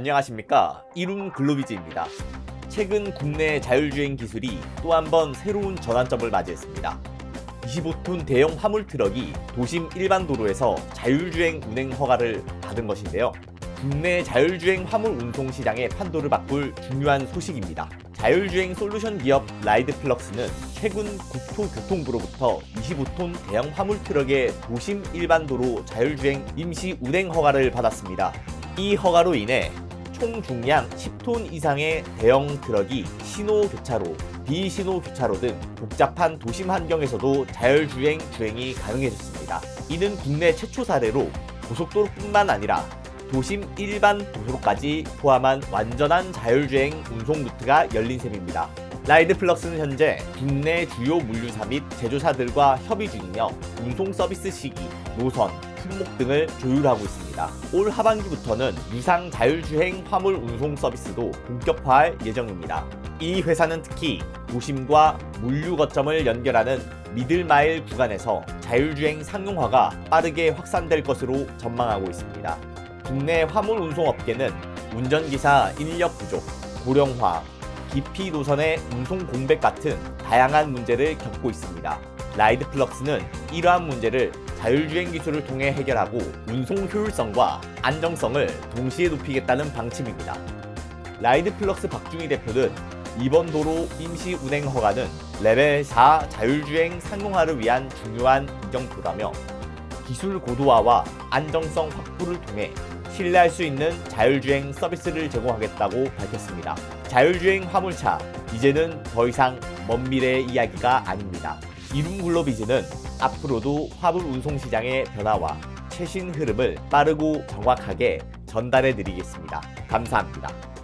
안녕하십니까 이룸 글로비즈입니다. 최근 국내 자율주행 기술이 또 한 번 새로운 전환점을 맞이했습니다. 25톤 대형 화물 트럭이 도심 일반 도로에서 자율주행 운행 허가를 받은 것인데요. 국내 자율주행 화물 운송 시장의 판도를 바꿀 중요한 소식입니다. 자율주행 솔루션 기업 라이드플럭스는 최근 국토교통부로부터 25톤 대형 화물 트럭의 도심 일반 도로 자율주행 임시 운행 허가를 받았습니다. 이 허가로 인해 총 중량 10톤 이상의 대형 트럭이 신호 교차로, 비신호 교차로 등 복잡한 도심 환경에서도 자율주행 주행이 가능해졌습니다. 이는 국내 최초 사례로 고속도로뿐만 아니라 도심 일반 도로까지 포함한 완전한 자율주행 운송 루트가 열린 셈입니다. 라이드 플럭스는 현재 국내 주요 물류사 및 제조사들과 협의 중이며 운송 서비스 시기, 노선, 품목 등을 조율하고 있습니다. 올 하반기부터는 유상 자율주행 화물 운송 서비스도 본격화할 예정입니다. 이 회사는 특히 도심과 물류 거점을 연결하는 미들마일 구간에서 자율주행 상용화가 빠르게 확산될 것으로 전망하고 있습니다. 국내 화물 운송 업계는 운전기사 인력 부족, 고령화, 깊이 노선의 운송 공백 같은 다양한 문제를 겪고 있습니다. 라이드 플럭스는 이러한 문제를 자율주행 기술을 통해 해결하고 운송 효율성과 안정성을 동시에 높이겠다는 방침입니다. 라이드 플럭스 박중희 대표는 이번 도로 임시 운행 허가는 레벨 4 자율주행 상용화를 위한 중요한 이정표라며 기술 고도화와 안정성 확보를 통해 신뢰할 수 있는 자율주행 서비스를 제공하겠다고 밝혔습니다. 자율주행 화물차 이제는 더 이상 먼 미래의 이야기가 아닙니다. 이룸 글로비즈는 앞으로도 화물 운송 시장의 변화와 최신 흐름을 빠르고 정확하게 전달해 드리겠습니다. 감사합니다.